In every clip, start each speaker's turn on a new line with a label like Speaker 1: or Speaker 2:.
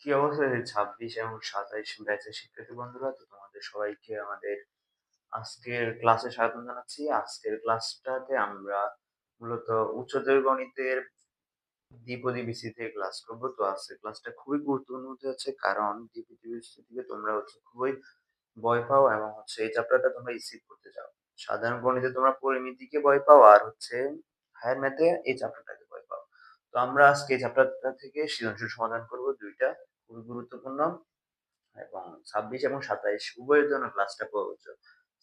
Speaker 1: কি অবস্থা? ছাব্বিশ এবং সাতাইশ ব্যাচের শিক্ষার্থী বন্ধুরা, তো তোমাদের সবাইকে আমাদের আজকের ক্লাসে স্বাগত জানাচ্ছি। আজকের ক্লাসটাতে আমরা মূলত উচ্চতর গণিতের দ্বিপদী বিসি থেকে ক্লাস করব। তো আজকের ক্লাসটা খুবই গুরুত্বপূর্ণ হতে যাচ্ছে, কারণ দ্বিপদী বিসি থেকে তোমরা হচ্ছে খুবই ভয় পাও এবং হচ্ছে এই চ্যাপ্টারটা তোমরা রিসিভ করতে চাও। সাধারণ গণিতে তোমরা পরিমিতিকে ভয় পাও, আর হচ্ছে হায়ার ম্যাথে এই পাও তো আমরা আজকে এই চ্যাপ্টারটা থেকে সৃজনশীল সমাধান করব দুইটা, খুবই গুরুত্বপূর্ণ এবং ছাব্বিশ এবং সাতাইশ উভয়ের জন্য ক্লাসটা প্রযোজ্য।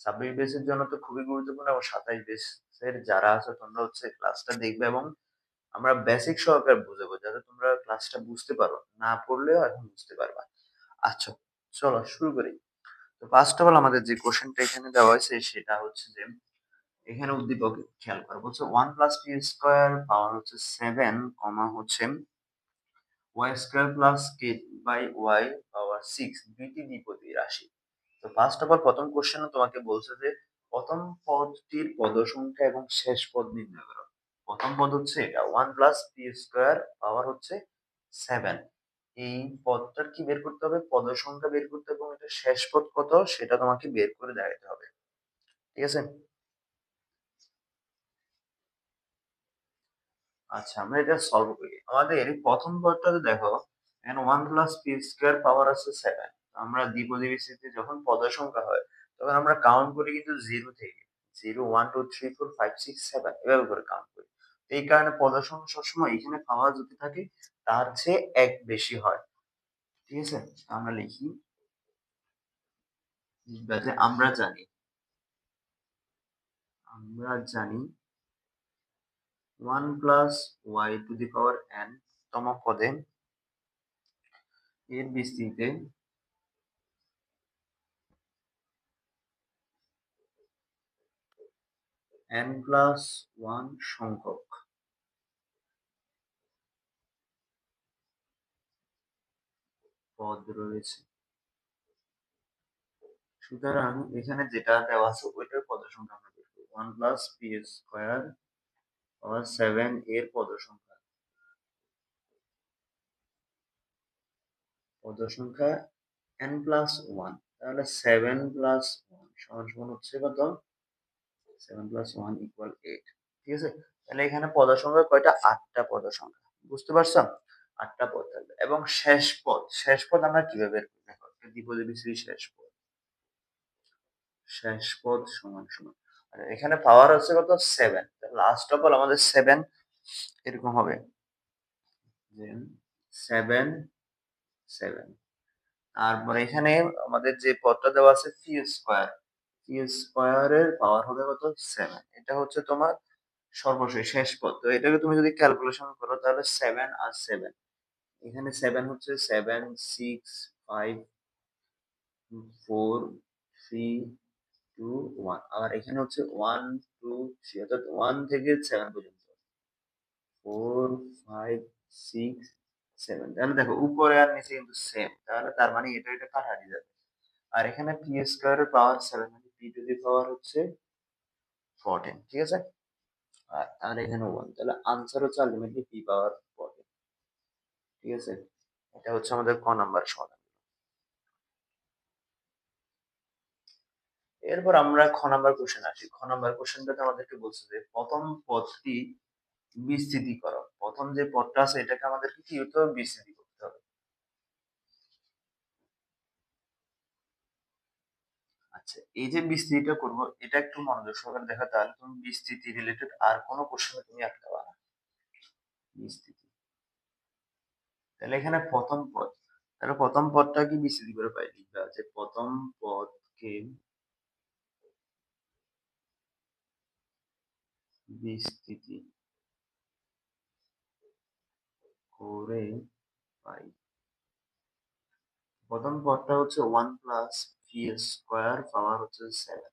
Speaker 1: ছাব্বিশ বেসের জন্য তো খুবই গুরুত্বপূর্ণ এবং সাতাইশ বেসের যারা আছে তোমরা হচ্ছে ক্লাসটা দেখবে এবং আমরা বেসিক সহকারে বুঝাবো যাতে তোমরা ক্লাসটা বুঝতে পারো, না পড়লেও এখন বুঝতে পারবা। আচ্ছা চলো শুরু করি। তো ফার্স্ট অফ অল আমাদের যে কোশ্চেনটা এখানে দেওয়া হয়েছে সেটা হচ্ছে যে এখানে উদ্দীপক খেয়াল করো। বলছে one plus P square power হচ্ছে সেভেন কমা হচ্ছে Y square plus K by Y power six দুইটি দ্বিপদী রাশি। তো ফার্স্ট অফ অল প্রথম কোশ্চেনে তোমাকে বলছে যে প্রথম পদটির পদ সংখ্যা এবং শেষ পদ নির্ণয় করো। প্রথম পদ হচ্ছে এটা one plus P square power হচ্ছে সেভেন এই পদটার কি বের করতে হবে? পদ সংখ্যা বের করতে হবে এবং এটা শেষ পদ কত? সেটা তোমাকে বের করে দেখাতে হবে। ঠিক আছে? আচ্ছা আমরা এটা সলভ করি। আমাদের প্রথম পদটাতে দেখো, এখানে one plus P square power আছে সেভেন আমরা দ্বিপদী বিস্তৃতি যখন পদ সংখ্যা হয়, তখন আমরা কাউন্ট করি কিন্তু জিরো থেকে। Zero one two three four five six seven এভাবে করে কাউন্ট করি। এই কারণে সংখ্যা সবসময় এখানে পাওয়া যদি থাকে, তার চেয়ে এক বেশি হয়। ঠিক আছে? আমরা লিখি। আমরা জানি। আমরা জানি one plus Y to the power N তম পদে এর বিস্তৃতিতে এন প্লাস ওয়ান সংখ্যক। পদ রয়েছে। সুতরাং এখানে যেটা দেওয়া আছে, ওইটার পদ সংখ্যা আমরা দেখব one plus P square power seven এর পদ সংখ্যা পদ সংখ্যা এন প্লাস ওয়ান তাহলে সেভেন প্লাস ওয়ান সমান সমান হচ্ছে কত? Seven plus one equal eight ঠিক আছে? তাহলে এখানে পদ সংখ্যা কয়টা? আটটা পদ সংখ্যা বুঝতে পারছ? আটটা পদ থাকবে, এবং শেষ পদ শেষ পদ আমরা কীভাবে দেখো? দ্বিপদী শেষ পদ। শেষ পদ সমান সমান। এখানে পাওয়ার হচ্ছে কত? সেভেন লাস্ট অফ অল আমাদের সেভেন এরকম হবে। সেভেন সেভেন তারপরে এখানে আমাদের যে পদটা দেওয়া আছে পি স্কোয়ার পি স্কোয়ারের পাওয়ার হবে কত? সেভেন এটা হচ্ছে তোমার সর্বশেষ, শেষ পদ। তো এটাকে তুমি যদি ক্যালকুলেশন করো তাহলে সেভেন আর সেভেন এখানে সেভেন হচ্ছে seven six five four three two one আর এখানে হচ্ছে ওয়ান টু থ্রি অর্থাৎ ওয়ান থেকে সেভেন পর্যন্ত। ফোর ফাইভ সিক্স সেভেন তাহলে দেখো, উপরে আর নিচে কিন্তু সেম তাহলে তার মানে এটা এটা কাটারি যাবে। আর এখানে পি স্কোয়ারের পাওয়ার সেভেন মানে পি টু দি পাওয়ার হচ্ছে ফোরটিন ঠিক আছে? আর আর এখানে ওয়ান তাহলে আনসার হচ্ছে আলটিমেটলি পি পাওয়ার ফোরটিন ঠিক আছে? এটা হচ্ছে আমাদের ক নাম্বার সমাধান। এরপর আমরা খ নাম্বার কোশ্চেন আসি। খ নাম্বার কোশ্চেনটাতে আমাদেরকে বলছে যে, প্রথম পদটি বিস্তৃতি করো প্রথম যে পদটা আছে, এটাকে আমাদেরকে কি হতে হবে? বিস্তৃতি করতে হবে। আচ্ছা এই যে বিস্তৃতিটা করব, এটা একটু মনোযোগ সহকারে দেখা তাহলে তুমি বিস্তৃতি রিলেটেড আর কোনো কোশ্চেনে তুমি আটকাবা না। বিস্তৃতি। তাহলে এখানে প্রথম পদ। তাহলে প্রথম পদটা কি বিস্তৃতি করে পাই? লিখবা যে প্রথম পদকে বিস্তৃতি করে পাই। প্রথম পদটা হচ্ছে one plus P square power হচ্ছে সেভেন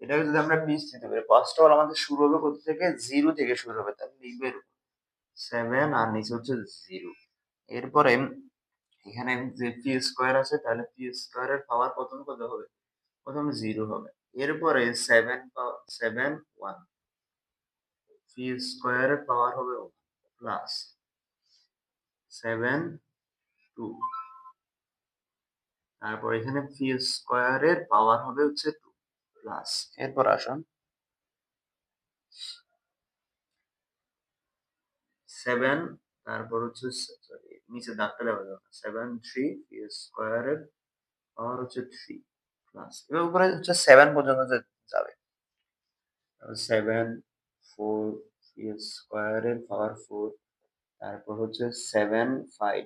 Speaker 1: এটাকে যদি আমরা বিস্তৃতি করি অফ অল আমাদের শুরু হবে কোথা থেকে? জিরো থেকে শুরু হবে, তাহলে লিখবে সেভেন আর নিচে হচ্ছে জিরো এরপরে এখানে যে পি স্কোয়ার আছে, তাহলে পি স্কোয়ারের পাওয়ার প্রথম কত হবে? প্রথম জিরো হবে। এরপরে সেভেন সেভেন ওয়ান পি স্কোয়ারের পাওয়ার হবে প্লাস সেভেন টু তারপর এখানে পি স্কোয়ারের পাওয়ার হবে হচ্ছে টু প্লাস এরপর আসুন। সেভেন তারপর হচ্ছে সরি নিচে দাগটা দেওয়া যাবে সেভেন থ্রি স্কোয়ারের পাওয়ার হচ্ছে থ্রি প্লাস এবার উপরে হচ্ছে সেভেন পর্যন্ত যাবে। সেভেন ফোর স্কোয়ারের পাওয়ার ফোর তারপর হচ্ছে সেভেন ফাইভ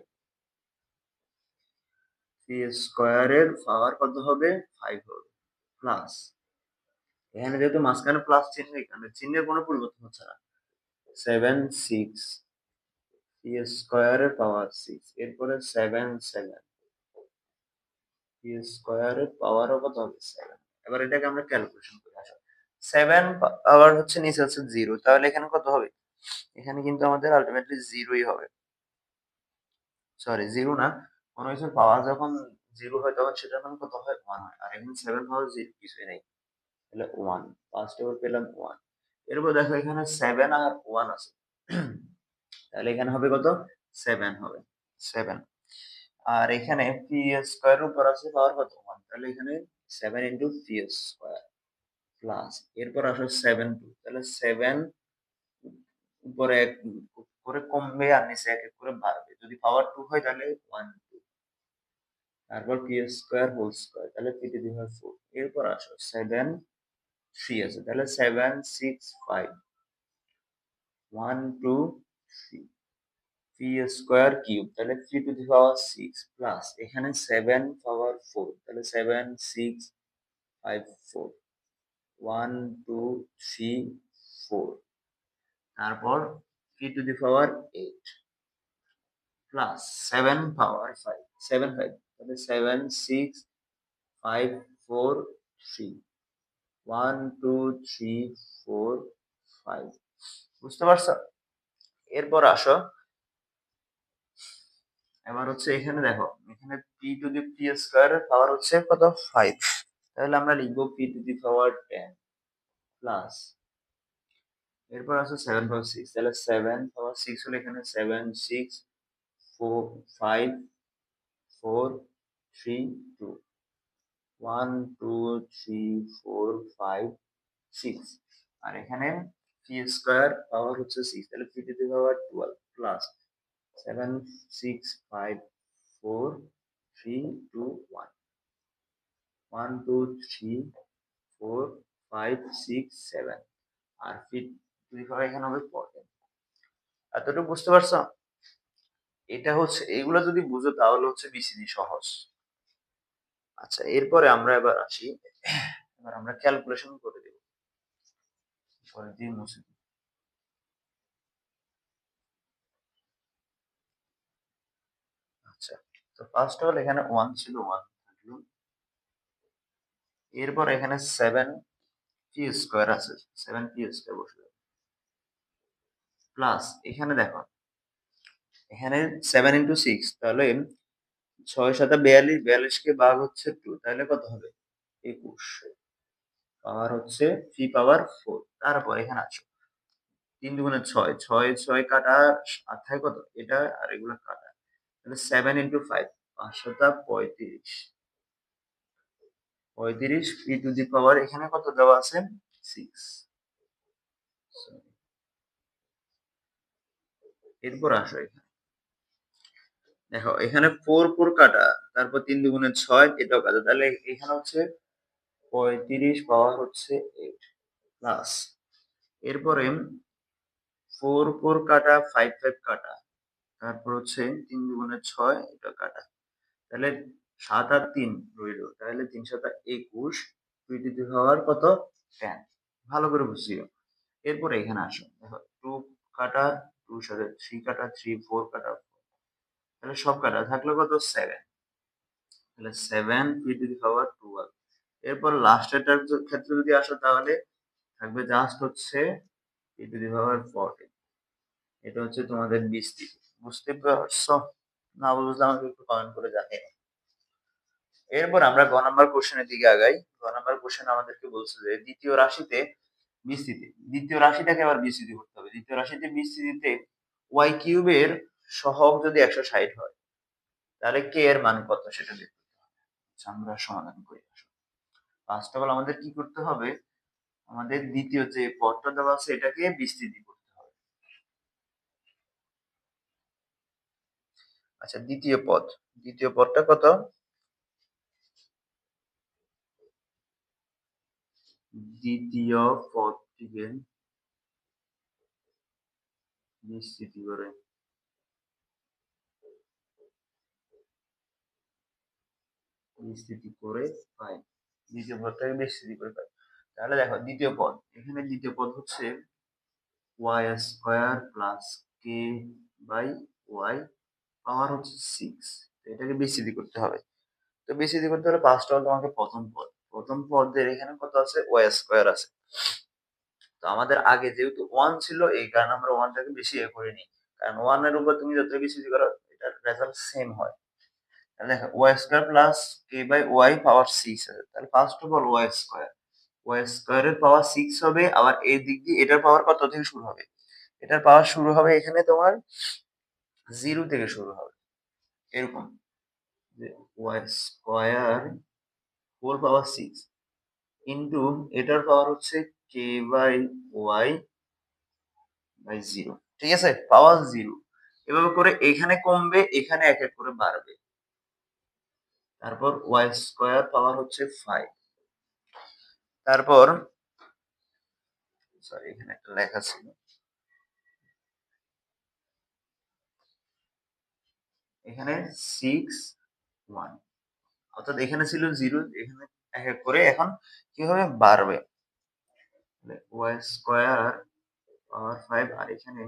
Speaker 1: পি স্কোয়ারের পাওয়ার কত হবে? ফাইভ হবে। প্লাস এখানে যেহেতু মাঝখানে প্লাস চিহ্ন, এখানে চিহ্নের কোনো পরিবর্তন হচ্ছে না। সেভেন সিক্স পি স্কোয়ারের পাওয়ার সিক্স এরপরে সেভেন সেভেন পি স্কোয়ারের পাওয়ারও কত হবে? সেভেন এবার এটাকে আমরা ক্যালকুলেশন করে, আসা। সেভেন পাওয়ার হচ্ছে নিচে হচ্ছে জিরো তাহলে এখানে কত হবে? এখানে কিন্তু আমাদের আলটিমেটলি জিরোই হবে। সরি জিরো না। কোনো কিছুর পাওয়ার যখন জিরো হয়, তখন সেটা মানে কত হয়? ওয়ান হয়। আর এখানে সেভেন পাওয়ার জিরো কিছুই নেই। তাহলে ওয়ান ফার্স্ট এবার পেলাম ওয়ান এরপর দেখো এখানে সেভেন আর ওয়ান আছে। তাহলে এখানে হবে কত? সেভেন হবে। সেভেন আর এখানে পি স্কোয়ার উপর আছে পাওয়ার কত? ওয়ান তাহলে এখানে seven into P square plus এরপর আসো সেভেন টু তাহলে সেভেন উপরে এক করে কমবে আর নিচে এক এক করে বাড়বে। যদি পাওয়ার টু হয় তাহলে ওয়ান টু তারপর পি স্কোয়ার হোল স্কোয়ার তাহলে পি টু পাওয়ার ফোর এরপর আসো সেভেন থ্রি আছে, তাহলে seven six five one two three P square cube তাহলে three to the power six plus এখানে সেভেন পাওয়ার ফোর তাহলে seven six five four one, two, three, four. তারপর three to the power eight. Plus seven power five. Seven five. তাহলে seven, six, five, four, three. One, two, three, four, five. বুঝতে পারছ? এরপর আসো। এবার হচ্ছে এখানে দেখো। এখানে P to the P square power হচ্ছে কত? ফাইভ তাহলে আমরা লিখব P to the power ten plus. এরপর আছে সেভেন পাওয়ার সিক্স, তাহলে সেভেন পাওয়ার সিক্স হলে এখানে seven, six, four, five, four, three, two. One, two, three, four, five, six. আর এখানে পি স্কোয়ার পাওয়ার হচ্ছে সিক্স, তাহলে P to the power twelve plus seven, six, five, four, three, two, one. One two three four five six seven আর ফিট দুই power এখানে হবে fourteen এতটুকু বুঝতে পারছ? এটা হচ্ছে, এগুলো যদি বুঝো তাহলে হচ্ছে বিসিডি সহজ। আচ্ছা এরপরে আমরা এবার আসি। এবার আমরা ক্যালকুলেশন করে দেব। পরে দিয়ে মুছে আচ্ছা তো ফার্স্ট অফ অল এখানে ওয়ান ছিল ওয়ান এরপর এখানে সেভেন পি স্কোয়ার আছে সেভেন পি স্কোয়ার বসে প্লাস এখানে দেখো, এখানে সেভেন ইন্টু সিক্স তাহলে ছয় সাথে বিয়াল্লিশ বিয়াল্লিশকে ভাগ হচ্ছে টু তাহলে কত হবে? একুশ। পাওয়ার হচ্ছে পি পাওয়ার ফোর তারপর এখানে আছো তিন দুগুণে ছয় ছয় ছয় কাটা আর থাকে কত? এটা আর এগুলো কাটা। তাহলে সেভেন ইন্টু ফাইভ পাঁচশোটা পঁয়ত্রিশ। পঁয়ত্রিশ পি টু দি পাওয়ার এখানে কত দেওয়া আছে? সিক্স এরপর আসো এখানে। দেখো, এখানে ফোর ফোর কাটা, তারপর তিন দুগুণে ছয় এটাও কাটা। তাহলে এখানে হচ্ছে পঁয়ত্রিশ পাওয়ার হচ্ছে এইট প্লাস এরপরে ফোর ফোর কাটা ফাইভ ফাইভ কাটা। তারপর হচ্ছে তিন দুগুণে ছয়, এটা কাটা। তাহলে সাত আর তিন রইল। তাহলে তিন সাত একুশ, দুই টু কত? টেন ভালো করে বুঝিও। এরপরে এখানে আসো। দেখো টু কাটা টু সাথে থ্রি কাটা থ্রি ফোর কাটা তাহলে সব কাটা থাকল কত? সেভেন তাহলে seven P to the power twelve এরপর লাস্টেরটার ক্ষেত্রে যদি আসো তাহলে থাকবে জাস্ট হচ্ছে P to the power fourteen এটা হচ্ছে তোমাদের বিস্তৃতি। বুঝতে পারছ? না বুঝলে আমাকে একটু কমেন্ট করে জানিয়ে এরপর আমরা গ নাম্বার কোশ্চেনের দিকে আগাই। গ নাম্বার কোশ্চেন আমাদেরকে বলছে যে, দ্বিতীয় রাশিতে বিস্তৃতি। দ্বিতীয় রাশিটাকে আবার বিস্তৃতি করতে হবে। দ্বিতীয় রাশিতে বিস্তৃতিতে ওয়াই কিউবের সহগ যদি একশো ষাট হয়, তাহলে কে এর মান কত সেটা দেখতে হবে। আচ্ছা আমরা সমাধান করি। ফার্স্ট অফ অল আমাদের কি করতে হবে? আমাদের দ্বিতীয় যে পদটা দেওয়া আছে, এটাকে বিস্তৃতি করতে হবে। আচ্ছা দ্বিতীয় পদ। দ্বিতীয় পদটা কত? দ্বিতীয় পদটিকে বিস্তৃতি করে। দ্বিতীয় করে তাহলে দেখো, দ্বিতীয় পদ। এখানে দ্বিতীয় পদ হচ্ছে প্লাস কে বাই ওয়াই হচ্ছে সিক্স এটাকে বিস্তৃতি করতে হবে। তো বিস্তৃতি করতে হলে পাঁচটা হল তোমাকে প্রথম পদ প্রথম পদের এখানে কত আছে? ওয়াই স্কোয়ার আছে। তো আমাদের আগে যেহেতু ওয়ান ছিল, এই কারণে আমরা ওয়ানটাকে বেশি এ করে নিই কারণ ওয়ানের উপর তুমি যত বিস্তৃতি করো, এটার রেজাল্ট সেম হয়। দেখো Y square plus K by Y power six আছে। তাহলে first of all Y square Y স্কোয়ারের পাওয়ার সিক্স হবে, আবার এই দিক দিয়ে এটার পাওয়ার কত থেকে শুরু হবে? এটার পাওয়ার শুরু হবে এখানে তোমার জিরো থেকে শুরু হবে। এরকম। Y square four power six into এটার পাওয়ার হচ্ছে K by Y by zero ঠিক আছে? পাওয়ার জিরো এভাবে করে এখানে কমবে, এখানে এক এক করে বাড়বে। তারপর ওয়াই স্কোয়ার পাওয়ার হচ্ছে ফাইভ তারপর সরি এখানে একটা লেখা ছিল। এখানে সিক্স ওয়ান অর্থাৎ এখানে ছিল জিরো, এখানে এক এক করে এখন কীভাবে বাড়বে? ওয়াই স্কোয়ার পাওয়ার ফাইভ আর এখানে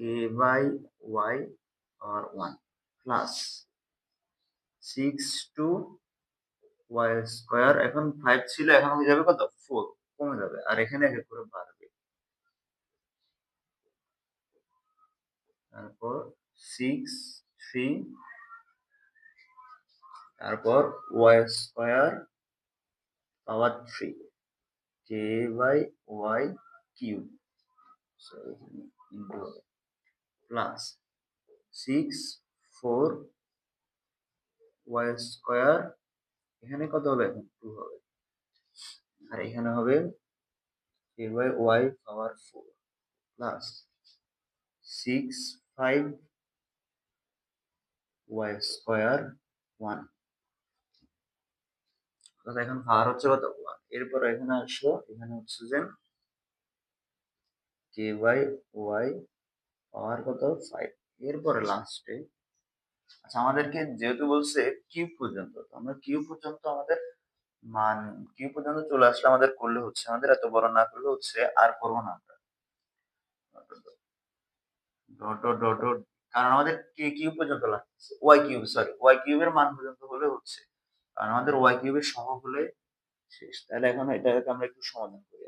Speaker 1: K by Y power one plus six two Y square এখন ফাইভ ছিল, এখন হয়ে যাবে কত? ফোর কমে যাবে, আর এখানে এক করে বাড়বে। তারপর সিক্স থ্রি তারপর Y square power three, K by Y into plus six four Y square, এখানে কত হবে? এখন টু হবে। আর এখানে হবে K by Y power four. Plus six five Y square one. এখন পাওয়ার হচ্ছে কত? ওয়ান এরপর এখানে আসো এখানে হচ্ছে যে কে বাই ওয়াই পাওয়ার কত? ফাইভ এরপরে লাস্টে আচ্ছা আমাদেরকে যেহেতু বলছে কিউব পর্যন্ত আমরা কিউব পর্যন্ত আমাদের মান কিউব পর্যন্ত চলে আসলে আমাদের করলে হচ্ছে, আমাদের এত বড় না করলে হচ্ছে আর করব না আমরা। ডট ডট কারণ আমাদের কে কিউব পর্যন্ত লাগছে ওয়াই কিউব সরি ওয়াই কিউবের মান পর্যন্ত হলে হচ্ছে কারণ আমাদের ওয়াই কিউবের সহগ হলে শেষ। তাহলে এখন এটাকে আমরা একটু সমাধান করি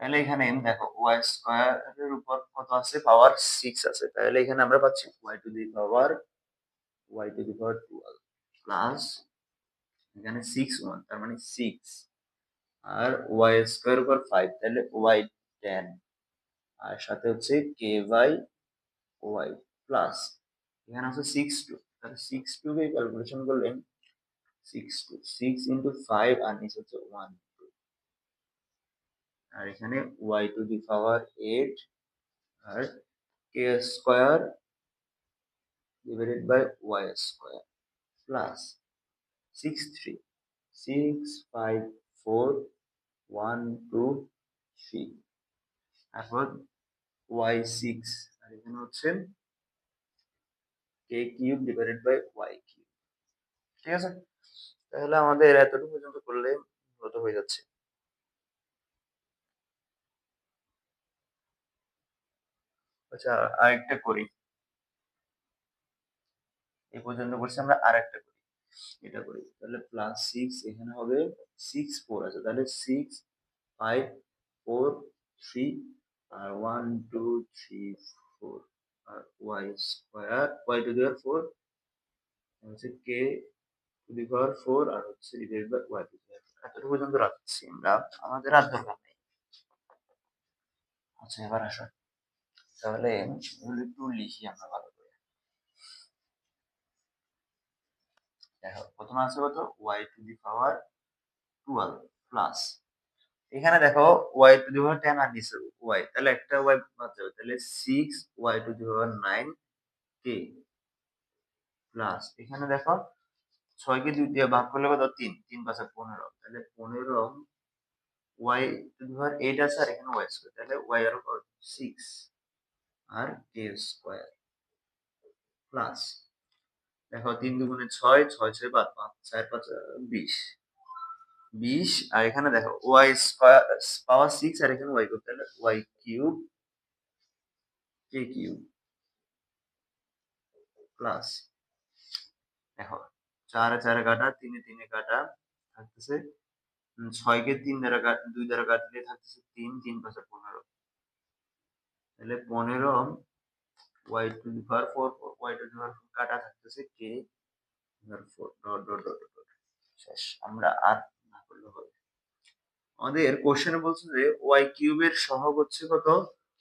Speaker 1: তাহলে এখানে দেখো ওয়াই স্কোয়ারের উপর কত আছে? পাওয়ার সিক্স আছে। তাহলে এখানে আমরা পাচ্ছি Y to the power Y to the power twelve plus এখানে সিক্স ওয়ান তার মানে সিক্স আর ওয়াই স্কোয়ার উপর ফাইভ তাহলে ওয়াই টেন আর সাথে হচ্ছে কে বাই ওয়াই প্লাস এখানে আছে সিক্স টু তাহলে সিক্স টু কে ক্যালকুলেশন করলেন six two six into five আর নিচে হচ্ছে ওয়ান টু আর এখানে Y to the power eight R K square divided by Y square plus six three six five four one two three তারপর Y six আর এখানে হচ্ছে K cube divided by Y cube ঠিক আছে? তাহলে আমাদের এতটুকু পর্যন্ত করলে মূলত হয়ে যাচ্ছে। আচ্ছা আরেকটা করি। এই পর্যন্ত করছি, আমরা আরেকটা করি। এটা করি। তাহলে প্লাস সিক্স এখানে হবে সিক্স ফোর আছে। তাহলে সিক্স ফাইভ ফোর থ্রি আর ওয়ান টু থ্রি ফোর আর ওয়াই স্কোয়ার ওয়াই টু দেওয়ার ফোর হচ্ছে কে টু দি পাওয়ার ফোর আর হচ্ছে ডিভাইড ওয়াই এতটুকু পর্যন্ত রাখছি আমরা। আমাদের আর দরকার নেই। আচ্ছা এবার আসো। তাহলে এগুলো একটু লিখি আমরা ভালো করে। দেখো, প্রথমে আছে কত? Y to the power twelve plus এখানে দেখো Y to the power ten আর নিচে ওয়াই তাহলে একটা ওয়াই বাদ যাবে। তাহলে six Y to the power nine K plus এখানে দেখো ছয়কে দুই দিয়ে ভাগ করলে কত? তিন। তিন পাঁচে পনেরো। তাহলে পনেরো ওয়াই পাওয়ার এইট আছে আর এখানে ওয়াই স্কোয়ার। তাহলে ওয়াই আর সিক্স আর কে স্কোয়ার প্লাস দেখো তিন দুগুণে ছয় ছয় ছয় পাঁচ পাঁচ, চার পাঁচ বিশ। বিশ, আর এখানে দেখো ওয়াই স্কোয়ার, পাওয়ার সিক্স আর এখানে ওয়াই করতে হলে Y cube, K cube plus দেখো চারে চারে কাটা, তিনে তিনে কাটা থাকতেছে। ছয়কে তিন দ্বারা দুই দ্বারা কাটলে থাকতেছে তিন তিন পাঁচে পনেরো। তাহলে পনেরো Y to the power four Y to the power four কাটা থাকতেছে কে? Four, dot dot dot dot শেষ, আমরা আর না করলে হবে। আমাদের কোশ্চেনে বলছে যে ওয়াই কিউবের সহগ হচ্ছে কত?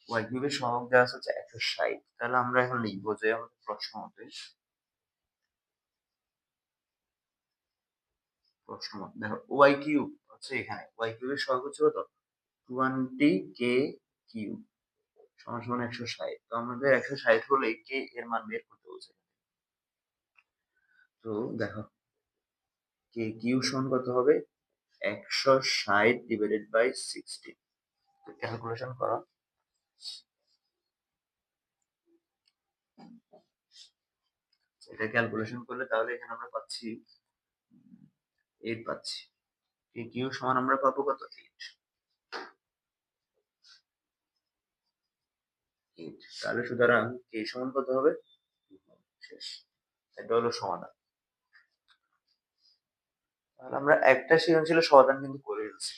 Speaker 1: ওয়াই কিউবের সহগ দেওয়া আছে একশো ষাট। তাহলে আমরা এখন লিখব যে আমাদের প্রশ্ন মতে প্রশ্ন দেখো ওয়াই কিউব এখানে। ওয়াই কিউবের সহগ হচ্ছে কত? টোয়েন্টি কে কিউব সমান সমান একশো ষাট। তো আমাদের একশো ষাট হলে কে এর মান বের করতে বলছে তো দেখো কে কিউ সমান কত হবে? একশো ষাট ডিভাইডেড বাই সিক্সটি ক্যালকুলেশন করো। এটা ক্যালকুলেশন করলে তাহলে এখানে আমরা পাচ্ছি এইট পাচ্ছি। কিউ সমান আমরা পাবো কত? এইট এইট তাহলে সুতরাং কে সমান কত হবে? শেষ। এটা হলো সমাধান। তাহলে আমরা একটা সৃজনশীল সমাধান কিন্তু করে ফেলছি।